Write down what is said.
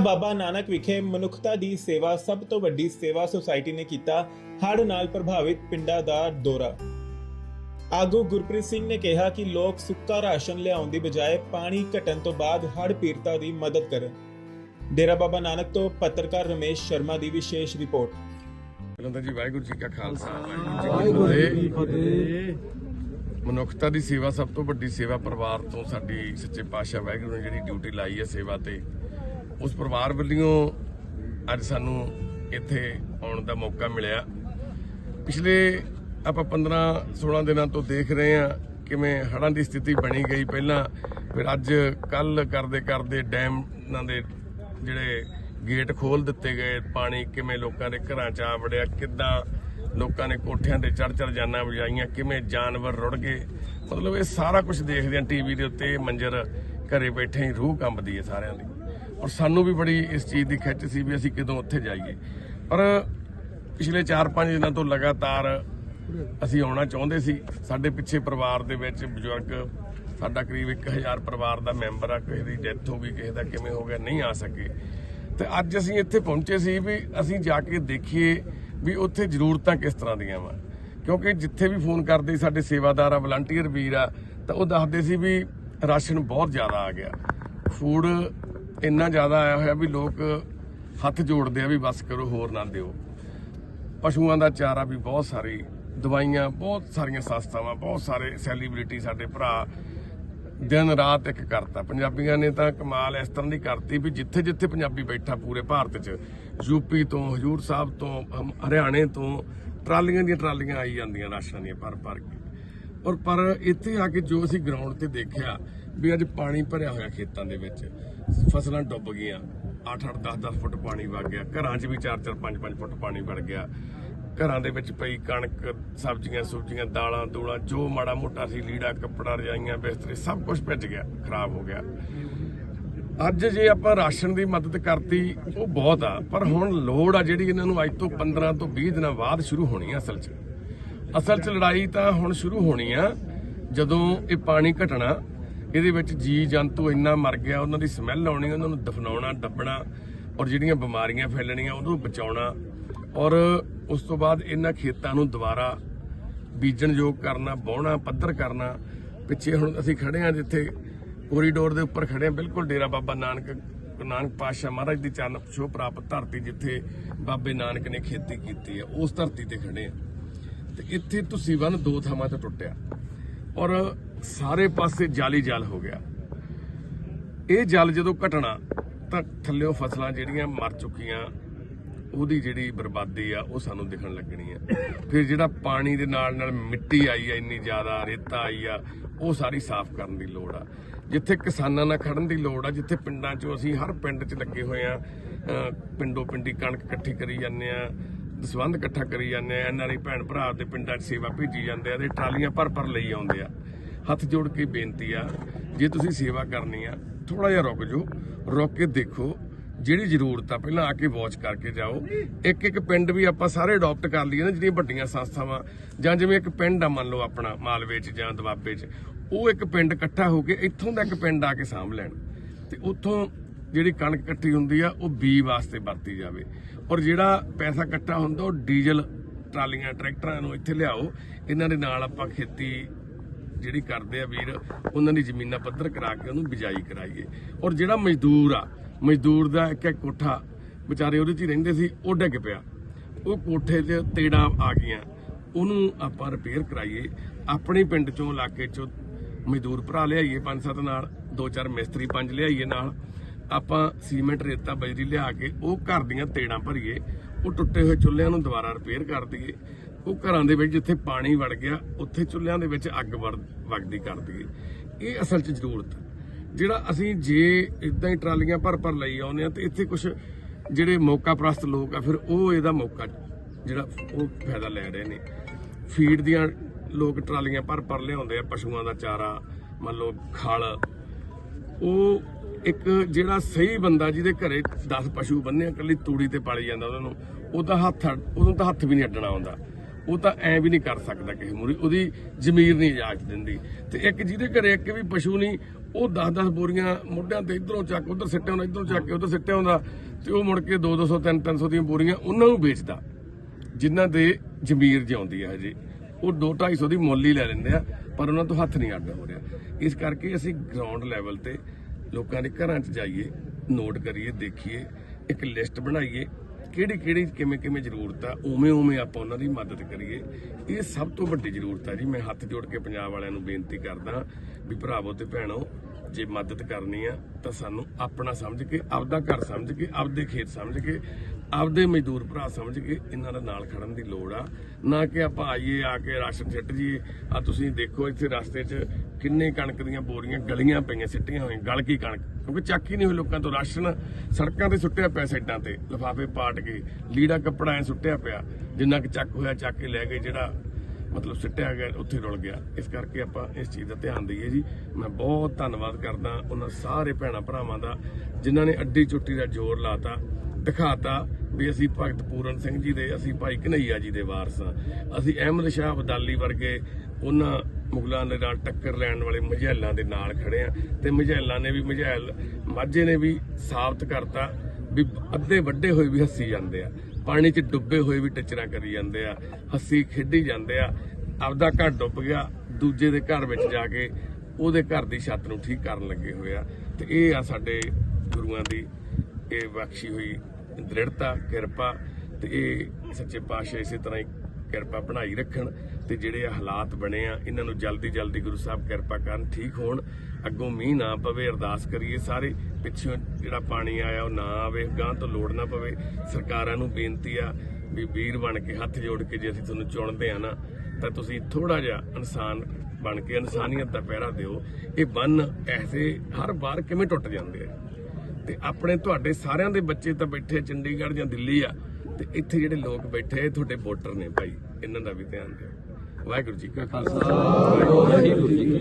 ਬਾਬਾ ਨਾਨਕ ਵਿਖੇ ਮਨੁੱਖਤਾ ਦੀ ਸੇਵਾ ਸਭ ਤੋਂ ਵੱਡੀ ਸੇਵਾ ਸੁਸਾਇਟੀ ਨੇ ਕੀਤਾ ਹੜ੍ਹ ਨਾਲ ਪ੍ਰਭਾਵਿਤ ਪਿੰਡਾਂ ਦਾ ਦੌਰਾ। ਆਗੂ ਗੁਰਪ੍ਰੀਤ ਸਿੰਘ ਨੇ ਕਿਹਾ ਕਿ ਲੋਕ ਸੁੱਕਾ ਰਾਸ਼ਨ ਲਿਆਉਣ ਦੀ ਬਜਾਏ ਪਾਣੀ ਘਟਣ ਤੋਂ ਬਾਅਦ ਹੜ੍ਹ ਪੀੜਤਾਂ ਦੀ ਮਦਦ ਕਰਨ। ਡੇਰਾ ਬਾਬਾ ਨਾਨਕ ਤੋਂ ਪੱਤਰਕਾਰ ਰਮੇਸ਼ ਸ਼ਰਮਾ ਦੀ ਵਿਸ਼ੇਸ਼ ਰਿਪੋਰਟ। ਤਾਂ ਜੀ ਵਾਹਿਗੁਰੂ ਜੀ ਕਾ ਖਾਲਸਾ ਵਾਹਿਗੁਰੂ ਜੀ ਕੀ ਫਤਿਹ। ਮਨੁੱਖਤਾ ਦੀ ਸੇਵਾ ਸਭ ਤੋਂ ਵੱਡੀ ਸੇਵਾ ਪਰਿਵਾਰ ਤੋਂ ਸਾਡੀ ਸੱਚੇ ਪਾਤਸ਼ਾਹ ਵਾਹਿਗੁਰੂ ਨੇ ਜਿਹੜੀ ਡਿਊਟੀ ਲਾਈ ਹੈ ਸੇਵਾ ਤੇ। ਉਸ ਪਰਿਵਾਰ ਵੱਲੋਂ ਅੱਜ ਸਾਨੂੰ ਇੱਥੇ ਆਉਣ ਦਾ ਮੌਕਾ ਮਿਲਿਆ। ਪਿਛਲੇ ਆਪਾਂ 15 16 ਦਿਨਾਂ ਤੋਂ ਦੇਖ ਰਹੇ ਹਾਂ ਕਿਵੇਂ ਹੜ੍ਹਾਂ ਦੀ ਸਥਿਤੀ ਬਣੀ ਗਈ। ਪਹਿਲਾਂ ਫਿਰ ਅੱਜ ਕੱਲ ਕਰਦੇ ਕਰਦੇ ਡੈਮਾਂ ਦੇ ਜਿਹੜੇ ਗੇਟ ਖੋਲ ਦਿੱਤੇ ਗਏ। ਪਾਣੀ ਕਿਵੇਂ ਲੋਕਾਂ ਦੇ ਘਰਾਂ ਚ ਆ ਵੜਿਆ, ਕਿੱਦਾਂ ਲੋਕਾਂ ਨੇ ਕੋਠਿਆਂ ਤੇ ਚੜ ਚੜ ਜਾਨਾਂ ਵਜਾਈਆਂ ਕਿਵੇਂ ਜਾਨਵਰ ਰੁੜ ਗਏ। ਮਤਲਬ ਇਹ ਸਾਰਾ ਕੁਝ ਦੇਖਦੇ ਹਾਂ ਟੀਵੀ ਦੇ ਉੱਤੇ ਇਹ ਮੰਜ਼ਰ ਘਰੇ ਬੈਠੇ ਹੀ ਰੂਹ ਕੰਬਦੀ ਹੈ ਸਾਰਿਆਂ ਦੀ। ਔਰ ਸਾਨੂੰ ਵੀ ਬੜੀ ਇਸ ਚੀਜ਼ ਦੀ ਖਿੱਚ ਸੀ ਵੀ ਅਸੀਂ ਕਦੋਂ ਉੱਥੇ ਜਾਈਏ। ਪਰ ਪਿਛਲੇ 4-5 ਦਿਨਾਂ ਤੋਂ ਲਗਾਤਾਰ ਅਸੀਂ ਆਉਣਾ ਚਾਹੁੰਦੇ ਸੀ। ਸਾਡੇ ਪਿੱਛੇ ਪਰਿਵਾਰ ਦੇ ਵਿੱਚ ਬਜ਼ੁਰਗ, ਸਾਡਾ ਕਰੀਬ 1000 ਪਰਿਵਾਰ ਦਾ ਮੈਂਬਰ ਆ, ਕਿਸੇ ਦੀ ਡੈਥ ਹੋ ਗਈ, ਕਿਸੇ ਦਾ ਕਿਵੇਂ ਹੋ ਗਿਆ, ਨਹੀਂ ਆ ਸਕੇ। ਤੇ ਅੱਜ ਅਸੀਂ ਇੱਥੇ ਪਹੁੰਚੇ ਸੀ ਵੀ ਅਸੀਂ ਜਾ ਕੇ ਦੇਖੀਏ ਵੀ ਉੱਥੇ ਜ਼ਰੂਰਤਾਂ ਕਿਸ ਤਰ੍ਹਾਂ ਦੀਆਂ ਵਾ। ਕਿਉਂਕਿ ਜਿੱਥੇ ਵੀ ਫੋਨ ਕਰਦੇ ਸਾਡੇ ਸੇਵਾਦਾਰ ਆ, ਵਲੰਟੀਅਰ ਵੀਰ ਆ, ਤਾਂ ਉਹ ਦੱਸਦੇ ਸੀ ਵੀ ਰਾਸ਼ਨ ਬਹੁਤ ਜ਼ਿਆਦਾ ਆ ਗਿਆ। ਫੂਡ ਇੰਨਾ ਜ਼ਿਆਦਾ ਆਇਆ ਹੋਇਆ ਵੀ ਲੋਕ ਹੱਥ ਜੋੜਦੇ ਆ ਵੀ ਬਸ ਕਰੋ, ਹੋਰ ਨਾ ਦਿਓ। ਪਸ਼ੂਆਂ ਦਾ ਚਾਰਾ ਵੀ ਬਹੁਤ ਸਾਰੀ, ਦਵਾਈਆਂ ਬਹੁਤ ਸਾਰੀਆਂ ਸੰਸਥਾਵਾਂ, ਬਹੁਤ ਸਾਰੇ ਸੈਲੀਬ੍ਰਿਟੀ ਸਾਡੇ ਭਰਾ ਦਿਨ ਰਾਤ ਇੱਕ ਕਰਤਾ। ਪੰਜਾਬੀਆਂ ਨੇ ਤਾਂ ਕਮਾਲ ਇਸ ਤਰ੍ਹਾਂ ਦੀ ਕਰਤੀ ਵੀ ਜਿੱਥੇ ਜਿੱਥੇ ਪੰਜਾਬੀ ਬੈਠਾ ਪੂਰੇ ਭਾਰਤ 'ਚ ਯੂਪੀ ਤੋਂ, ਹਜੂਰ ਸਾਹਿਬ ਤੋਂ ਹਰਿਆਣੇ ਤੋਂ, ਟਰਾਲੀਆਂ ਦੀਆਂ ਟਰਾਲੀਆਂ ਆਈ ਜਾਂਦੀਆਂ ਰਾਸ਼ਨਾਂ ਦੀਆਂ ਭਰ ਭਰ ਕੇ। ਔਰ ਪਰ ਇੱਥੇ ਆ ਕੇ ਜੋ ਅਸੀਂ ਗਰਾਊਂਡ ਤੇ ਦੇਖਿਆ ਵੀ ਅੱਜ ਪਾਣੀ ਭਰਿਆ ਹੋਇਆ ਖੇਤਾਂ ਦੇ ਵਿੱਚ ਫਸਲਾਂ ਡੁੱਬ ਗਈਆਂ। 8-8 10-10 ਫੁੱਟ ਪਾਣੀ ਵਗ ਗਿਆ। ਘਰਾਂ 'ਚ ਵੀ 4-4 5-5 ਫੁੱਟ ਪਾਣੀ ਵੜ ਗਿਆ। ਘਰਾਂ ਦੇ ਵਿੱਚ ਪਈ ਕਣਕ, ਸਬਜ਼ੀਆਂ ਸੁਬਜ਼ੀਆਂ ਦਾਲਾਂ, ਦੂਲਾਂ, ਜੋ ਮਾੜਾ ਮੋਟਾ ਸੀ, ਲੀੜਾ, ਕੱਪੜਾ, ਰਜਾਈਆਂ, ਬਿਸਤਰੇ, ਸਭ ਕੁਝ ਭਿੱਜ ਗਿਆ, ਖਰਾਬ ਹੋ ਗਿਆ। ਅੱਜ ਜੇ ਆਪਾਂ ਰਾਸ਼ਨ ਦੀ ਮਦਦ ਕਰਤੀ, ਉਹ ਬਹੁਤ ਆ। ਪਰ ਹੁਣ ਲੋੜ ਆ ਜਿਹੜੀ ਇਹਨਾਂ ਨੂੰ ਅੱਜ ਤੋਂ 15 ਤੋਂ 20 ਦਿਨਾਂ ਬਾਅਦ ਸ਼ੁਰੂ ਹੋਣੀ ਆ ਅਸਲ 'ਚ। ਅਸਲ 'ਚ ਲੜਾਈ ਤਾਂ ਹੁਣ ਸ਼ੁਰੂ ਹੋਣੀ ਆ, ਜਦੋਂ ਇਹ ਪਾਣੀ ਘਟਣਾ ਇਹਦੇ ਵਿੱਚ ਜੀ ਜੰਤੂ ਇੰਨਾ ਮਰ ਗਿਆ, ਉਹਨਾਂ ਦੀ ਸਮੈਲ ਆਉਣੀ, ਉਹਨਾਂ ਨੂੰ ਦਫਨਾਉਣਾ, ਦੱਬਣਾ ਔਰ ਜਿਹੜੀਆਂ ਬਿਮਾਰੀਆਂ ਫੈਲਣੀਆਂ ਉਹਨੂੰ ਬਚਾਉਣਾ ਔਰ ਉਸ ਤੋਂ ਬਾਅਦ ਇਹਨਾਂ ਖੇਤਾਂ ਨੂੰ ਦੁਬਾਰਾ ਬੀਜਣ ਯੋਗ ਕਰਨਾ ਵਾਹੁਣਾ ਪੱਧਰ ਕਰਨਾ। ਪਿੱਛੇ ਹੁਣ ਅਸੀਂ ਖੜੇ ਆ ਜਿੱਥੇ ਕੋਰੀਡੋਰ ਦੇ ਉੱਪਰ ਖੜੇ ਆ ਬਿਲਕੁਲ ਡੇਰਾ ਬਾਬਾ ਨਾਨਕ ਨਾਨਕ ਪਾਤਸ਼ਾਹ ਮਹਾਰਾਜ ਦੀ ਚਰਨ ਛੋਹ ਪ੍ਰਾਪਤ ਧਰਤੀ ਜਿੱਥੇ ਬਾਬੇ ਨਾਨਕ ਨੇ ਖੇਤੀ ਕੀਤੀ ਹੈ, ਉਸ ਧਰਤੀ ਤੇ ਖੜੇ ਆ ਤੇ ਇੱਥੇ ਤੁਸੀਂ ਵਨ ਦੋ ਥਾਵਾਂ ਤੇ ਟੁੱਟਿਆ ਔਰ ਸਾਰੇ ਪਾਸੇ ਜਾਲੀ ਜਲ ਹੋ ਗਿਆ। ਇਹ ਜਲ ਜਦੋਂ ਘਟਣਾ ਤਾਂ ਥੱਲਿਓਂ ਫਸਲਾਂ ਜਿਹੜੀਆਂ ਮਰ ਚੁੱਕੀਆਂ, ਉਹਦੀ ਜਿਹੜੀ ਬਰਬਾਦੀ ਆ, ਉਹ ਸਾਨੂੰ ਦਿਖਣ ਲੱਗਣੀ ਆ। ਫਿਰ ਜਿਹੜਾ ਪਾਣੀ ਦੇ ਨਾਲ ਨਾਲ ਮਿੱਟੀ ਆਈ ਆ, ਇੰਨੀ ਜ਼ਿਆਦਾ ਰੇਤਾ ਆਈ ਆ, ਉਹ ਸਾਰੀ ਸਾਫ਼ ਕਰਨ ਦੀ ਲੋੜ ਆ। ਜਿੱਥੇ ਕਿਸਾਨਾਂ ਨਾਲ ਖੜਨ ਦੀ ਲੋੜ ਆ, ਜਿੱਥੇ ਪਿੰਡਾਂ 'ਚੋਂ ਅਸੀਂ ਹਰ ਪਿੰਡ 'ਚ ਲੱਗੇ ਹੋਏ ਆ ਪਿੰਡੋ ਪਿੰਡੀ ਕਣਕ ਇਕੱਠੀ ਕਰੀ ਜਾਂਦੇ ਆ, ਦਸਵੰਧ ਇਕੱਠਾ ਕਰੀ ਜਾਂਦੇ ਆ ਐਨਆਰਆਈ ਭੈਣ ਭਰਾ ਦੇ ਪਿੰਡਾਂ 'ਚ ਸੇਵਾ ਭੇਜੀ ਜਾਂਦੇ ਆ, ਤੇ ਟਰਾਲੀਆਂ ਭਰ ਭਰ ਲਈ ਆਉਂਦੇ ਆ। ਹੱਥ ਜੋੜ ਕੇ ਬੇਨਤੀ ਆ, ਜੇ ਤੁਸੀਂ ਸੇਵਾ ਕਰਨੀ ਆ ਥੋੜਾ ਜਿਹਾ ਰੁਕ ਜਾਓ, ਰੁਕ ਕੇ ਦੇਖੋ ਜਿਹੜੀ ਜ਼ਰੂਰਤ ਆ, ਪਹਿਲਾਂ ਆ ਕੇ ਵਾਚ ਕਰਕੇ ਜਾਓ। ਇੱਕ ਇੱਕ ਪਿੰਡ ਵੀ ਆਪਾਂ ਸਾਰੇ ਅਡਾਪਟ ਕਰ ਲਈਏ ਨਾ, ਜਿਹੜੀਆਂ ਵੱਡੀਆਂ ਸੰਸਥਾਵਾਂ, ਜਾਂ ਜਿਵੇਂ ਇੱਕ ਪਿੰਡ ਆ, ਮੰਨ ਲਓ ਆਪਣਾ, ਮਾਲਵੇ 'ਚ ਜਾਂ ਦਵਾਬੇ 'ਚ, ਉਹ ਇੱਕ ਪਿੰਡ ਇਕੱਠਾ ਹੋ ਕੇ ਇੱਥੋਂ ਦਾ ਇੱਕ ਪਿੰਡ ਆ ਕੇ ਸਾਂਭ ਲੈਣ। ਤੇ ਉੱਥੋਂ ਜਿਹੜੀ ਕਣਕ ਇਕੱਠੀ ਹੁੰਦੀ ਆ, ਉਹ ਬੀ ਵਾਸਤੇ ਵਰਤੀ ਜਾਵੇ। ਔਰ ਜਿਹੜਾ ਪੈਸਾ ਇਕੱਠਾ ਹੁੰਦਾ, ਉਹ ਡੀਜ਼ਲ ਟਰਾਲੀਆਂ, ਟਰੈਕਟਰਾਂ ਨੂੰ ਇੱਥੇ ਲਿਆਓ। ਇਹਨਾਂ ਦੇ ਨਾਲ ਆਪਾਂ ਖੇਤੀ ਜਿਹੜੀ ਕਰਦੇ ਆ ਵੀਰ, ਉਹਨਾਂ ਦੀ ਜ਼ਮੀਨਾਂ ਪੱਧਰ ਕਰਾ ਕੇ ਉਹਨੂੰ ਬਿਜਾਈ ਕਰਾਈਏ। ਔਰ ਜਿਹੜਾ ਮਜ਼ਦੂਰ ਆ, ਮਜ਼ਦੂਰ ਦਾ ਇੱਕ ਇੱਕ ਕੋਠਾ, ਵਿਚਾਰੇ ਉਹਦੇ 'ਚ ਹੀ ਰਹਿੰਦੇ ਸੀ, ਉਹ ਡਿੱਗ ਪਿਆ। ਉਹ ਕੋਠੇ 'ਚ ਤੇੜਾਂ ਆ ਗਈਆਂ। ਉਹਨੂੰ ਆਪਾਂ ਰਿਪੇਅਰ ਕਰਾਈਏ। ਆਪਣੇ ਪਿੰਡ 'ਚੋਂ, ਇਲਾਕੇ 'ਚੋਂ ਮਜ਼ਦੂਰ ਭਰਾ ਲਿਆਈਏ ਪੰਜ ਸੱਤ ਨਾਲ, ਦੋ ਚਾਰ ਮਿਸਤਰੀ ਪੰਜ ਲਿਆਈਏ ਨਾਲ। ਆਪਾਂ ਸੀਮੈਂਟ, ਰੇਤਾ, ਬਜਰੀ ਲਿਆ ਕੇ ਉਹ ਘਰ ਦੀਆਂ ਤੇੜਾਂ ਭਰੀਏ। ਉਹ ਟੁੱਟੇ ਹੋਏ ਚੁੱਲ੍ਹਿਆਂ ਨੂੰ ਦੁਬਾਰਾ ਰਿਪੇਅਰ ਕਰ ਦਈਏ। ਉਹ ਘਰਾਂ ਦੇ ਵਿੱਚ ਜਿੱਥੇ ਪਾਣੀ ਵੜ ਗਿਆ ਉੱਥੇ ਚੁੱਲ੍ਹਿਆਂ ਦੇ ਵਿੱਚ ਅੱਗ ਵੜ- ਵਗਦੀ ਕਰਦੀ ਇਹ ਅਸਲ 'ਚ ਜ਼ਰੂਰਤ ਜਿਹੜਾ ਅਸੀਂ ਜੇ ਇਦਾਂ ਹੀ ਟਰਾਲੀਆਂ ਭਰ ਭਰ ਲਈ ਆਉਂਦੇ ਆ ਤੇ ਇੱਥੇ ਕੁਝ ਜਿਹੜੇ ਮੌਕਾ ਪ੍ਰਸਤ ਲੋਕ ਆ ਫਿਰ ਉਹ ਇਹਦਾ ਮੌਕਾ ਜਿਹੜਾ ਉਹ ਫਾਇਦਾ ਲੈ ਰਹੇ ਨੇ। ਫੀਡ ਦੀਆਂ ਲੋਕ ਟਰਾਲੀਆਂ ਭਰ ਭਰ ਲਿਆਉਂਦੇ ਆ ਪਸ਼ੂਆਂ ਦਾ ਚਾਰਾ ਮੰਨ ਲਓ ਖਲ। ਉਹ ਇੱਕ ਜਿਹੜਾ ਸਹੀ ਬੰਦਾ ਜਿਹਦੇ ਘਰੇ 10 ਪਸ਼ੂ ਬੰਨੇ ਆ, ਇਕੱਲੀ ਤੂੜੀ ਤੇ ਪਾਲੀ ਜਾਂਦਾ ਉਹਨਾਂ ਨੂੰ ਉਹਦਾ ਹੱਥ ਉਹਨੂੰ ਤਾਂ ਹੱਥ ਵੀ ਨਹੀਂ ਅੱਡਣਾ ਆਉਂਦਾ। ਉਹ ਤਾਂ ਐ ਵੀ ਨਹੀਂ ਕਰ ਸਕਦਾ ਕਿਸੇ ਮੂਰੀ, ਉਹਦੀ ਜ਼ਮੀਰ ਨਹੀਂ ਇਜਾਜ਼ਤ ਦਿੰਦੀ। ਤੇ ਇੱਕ ਜਿਹਦੇ ਘਰੇ ਇੱਕ ਵੀ ਪਸ਼ੂ ਨਹੀਂ, ਉਹ 10-10 ਬੋਰੀਆਂ ਮੋਢਿਆਂ ਤੇ ਇਧਰੋਂ ਚੱਕ, ਉਧਰ ਸਿੱਟੇ ਹੁੰਦਾ ਇਧਰੋਂ ਚੱਕ ਕੇ ਉਧਰ ਸਿੱਟੇ ਹੁੰਦਾ ਤੇ ਉਹ ਮੁੜ ਕੇ 2-200 3-300 ਦੀਆਂ ਬੋਰੀਆਂ ਉਹਨਾਂ ਨੂੰ ਵੇਚਦਾ, ਜਿਨ੍ਹਾਂ ਦੇ ਜ਼ਮੀਰ ਜਿਉਂਦੀ ਹੈ ਹਜੇ। ਉਹ 2-250 ਦੀ ਮੁੱਲ ਹੀ ਲੈ ਲੈਂਦੇ ਆ, ਪਰ ਉਹਨਾਂ ਤੋਂ ਹੱਥ ਨਹੀਂ ਅੱਡ ਹੋ ਰਿਹਾ। ਇਸ ਕਰਕੇ ਅਸੀਂ ਗਰਾਊਂਡ ਲੈਵਲ ਤੇ ਲੋਕਾਂ ਦੇ ਘਰਾਂ 'ਚ ਜਾਈਏ ਨੋਟ ਕਰੀਏ, ਦੇਖੀਏ, ਇੱਕ ਲਿਸਟ ਬਣਾਈਏ ਕਿਹੜੀ ਕਿਹੜੀ ਕਿਵੇਂ ਕਿਵੇਂ ਜ਼ਰੂਰਤ ਆ, ਉਵੇਂ ਉਵੇਂ ਆਪਾਂ ਉਹਨਾਂ ਦੀ ਮਦਦ ਕਰੀਏ। ਇਹ ਸਭ ਤੋਂ ਵੱਡੀ ਜ਼ਰੂਰਤ ਆ ਜੀ। ਮੈਂ ਹੱਥ ਜੋੜ ਕੇ ਪੰਜਾਬ ਵਾਲਿਆਂ ਨੂੰ ਬੇਨਤੀ ਕਰਦਾ ਵੀ ਭਰਾਵੋ ਤੇ ਭੈਣੋ, ਜੇ ਮਦਦ ਕਰਨੀ ਆ ਤਾਂ ਸਾਨੂੰ ਆਪਣਾ ਸਮਝ ਕੇ, ਆਪਦਾ ਘਰ ਸਮਝ ਕੇ, ਆਪਦੇ ਖੇਤ ਸਮਝ ਕੇ, ਆਪਦੇ ਮਜ਼ਦੂਰ ਭਰਾ ਸਮਝ ਕੇ ਇਹਨਾਂ ਦਾ ਨਾਲ ਖੜਨ ਦੀ ਲੋੜ ਆ। ਨਾ ਕਿ ਆਪਾਂ ਆਈਏ, ਆ ਕੇ ਰਾਸ਼ਨ ਛੱਡ ਜੀਏ ਆ ਤੁਸੀਂ ਦੇਖੋ ਇੱਥੇ ਰਸਤੇ 'ਚ ਕਿੰਨੇ ਕਣਕ ਦੀਆਂ ਬੋਰੀਆਂ ਗਲੀਆਂ ਪਈਆਂ, ਸਿੱਟੀਆਂ ਹੋਈਆਂ, ਗਲ ਕੀ ਕਣਕ। ਕਿਉਂਕਿ ਚੱਕ ਹੀ ਨਹੀਂ ਹੋਈ ਲੋਕਾਂ ਤੋਂ ਰਾਸ਼ਨ, ਸੜਕਾਂ ਤੇ ਸੁੱਟਿਆ ਪਿਆ ਸਾਈਡਾਂ ਤੇ, ਲਿਫਾਫੇ ਪਾਟ ਕੇ, ਲੀੜਾ ਕੱਪੜਾ ਐ ਸੁੱਟਿਆ ਪਿਆ, ਜਿੰਨਾ ਕਿ ਚੱਕ ਹੋਇਆ, ਚੱਕ ਕੇ ਲੈ ਗਏ, ਜਿਹੜਾ ਮਤਲਬ ਸਿੱਟਿਆ ਗਿਆ, ਉੱਥੇ ਰੁਲ ਗਿਆ। ਇਸ ਕਰਕੇ ਆਪਾਂ ਇਸ ਚੀਜ਼ ਦਾ ਧਿਆਨ ਦਈਏ ਜੀ। ਮੈਂ ਬਹੁਤ ਧੰਨਵਾਦ ਕਰਦਾ ਉਹਨਾਂ ਸਾਰੇ ਭੈਣਾ ਭਰਾਵਾਂ ਦਾ, ਜਿਨ੍ਹਾਂ ਨੇ ਅੱਡੀ ਚੁੱਟੀ ਦਾ ਜ਼ੋਰ ਲਾਤਾ, ਦਿਖਾਤਾ ਵੀ ਅਸੀਂ ਭਗਤ ਪੂਰਨ ਸਿੰਘ ਜੀ ਦੇ, ਅਸੀਂ ਭਾਈ ਕਨਈਆ ਜੀ ਦੇ ਵਾਰਸ ਹਾਂ ਅਸੀਂ ਅਹਿਮਦ ਸ਼ਾਹ ਅਬਦਾਲੀ ਵਰਗੇ ਉਹਨਾਂ ਮੁਗਲਾਂ ਦੇ ਨਾਲ ਟੱਕਰ ਲੈਣ ਵਾਲੇ ਮਝੈਲਾਂ ਦੇ ਨਾਲ ਖੜੇ ਆ ਤੇ ਮਝੈਲਾਂ ਨੇ ਵੀ ਮਝੈਲ, ਮਾਝੇ ਨੇ ਵੀ ਸਾਬਤ ਕਰਤਾ ਵੀ ਅੱਧੇ ਵੱਡੇ ਹੋਏ ਵੀ ਹੱਸੀ ਜਾਂਦੇ ਆ। ਪਾਣੀ 'ਚ ਡੁੱਬੇ ਹੋਏ ਵੀ ਟੱਚਰਾਂ ਕਰੀ ਜਾਂਦੇ ਆ। ਹੱਸੀ ਖੇਡੀ ਜਾਂਦੇ ਆ। ਆਪਦਾ ਘਰ ਡੁੱਬ ਗਿਆ, ਦੂਜੇ ਦੇ ਘਰ ਵਿੱਚ ਜਾ ਕੇ ਉਹਦੇ ਘਰ ਦੀ ਛੱਤ ਨੂੰ ਠੀਕ ਕਰਨ ਲੱਗੇ ਹੋਏ ਆ। ਤੇ ਇਹ ਆ ਸਾਡੇ ਗੁਰੂਆਂ ਦੀ ਇਹ ਬਖਸ਼ੀ ਹੋਈ ਦ੍ਰਿੜਤਾ, ਕਿਰਪਾ ਤੇ ਇਹ ਸੱਚੇ ਪਾਤਸ਼ਾਹ ਇਸੇ ਤਰ੍ਹਾਂ ਹੀ ਕਿਰਪਾ ਬਣਾਈ ਰੱਖਣ ਤੇ ਜਿਹੜੇ ਇਹ ਹਾਲਾਤ ਬਣੇ ਆ, ਇਹਨਾਂ ਨੂੰ ਜਲਦੀ ਜਲਦੀ ਗੁਰੂ ਸਾਹਿਬ ਕਿਰਪਾ ਕਰਨ ਠੀਕ ਹੋਣ, ਅੱਗੋਂ ਮੀਂਹ ਨਾ ਪਵੇ, ਅਰਦਾਸ ਕਰੀਏ ਸਾਰੇ ਪਿੱਛੋਂ ਜਿਹੜਾ ਪਾਣੀ ਆਇਆ ਉਹ ਨਾ ਆਵੇ ਗਾਂ ਤੋਂ ਲੋੜ ਨਾ ਪਵੇ। ਸਰਕਾਰਾਂ ਨੂੰ ਬੇਨਤੀ ਆ ਵੀ ਵੀਰ ਬਣ ਕੇ, ਹੱਥ ਜੋੜ ਕੇ ਜੇ ਅਸੀਂ ਤੁਹਾਨੂੰ ਚੁਣਦੇ ਆ ਨਾ, ਤਾਂ ਤੁਸੀਂ ਥੋੜਾ ਜਿਹਾ ਇਨਸਾਨ ਬਣ ਕੇ ਇਨਸਾਨੀਅਤ ਦਾ ਪਹਿਰਾ ਦਿਓ। ਇਹ ਬੰਨ ਐਸੇ ਹਰ ਵਾਰ ਕਿਵੇਂ ਟੁੱਟ ਜਾਂਦੇ ਆ? ਤੇ ਆਪਣੇ ਤੁਹਾਡੇ ਸਾਰਿਆਂ ਦੇ ਬੱਚੇ ਤਾਂ ਬੈਠੇ ਆ, ਚੰਡੀਗੜ੍ਹ ਜਾਂ ਦਿੱਲੀ ਆ, ਤੇ ਇੱਥੇ ਜਿਹੜੇ ਲੋਕ ਬੈਠੇ ਆ ਤੁਹਾਡੇ ਵੋਟਰ ਨੇ ਭਾਈ, ਇਹਨਾਂ ਦਾ ਵੀ ਧਿਆਨ ਦਿਓ। ਵਾਹਿਗੁਰੂ ਜੀ ਕਾ ਖਾਲਸਾ। ਵਾਹਿਗੁਰੂ ਜੀ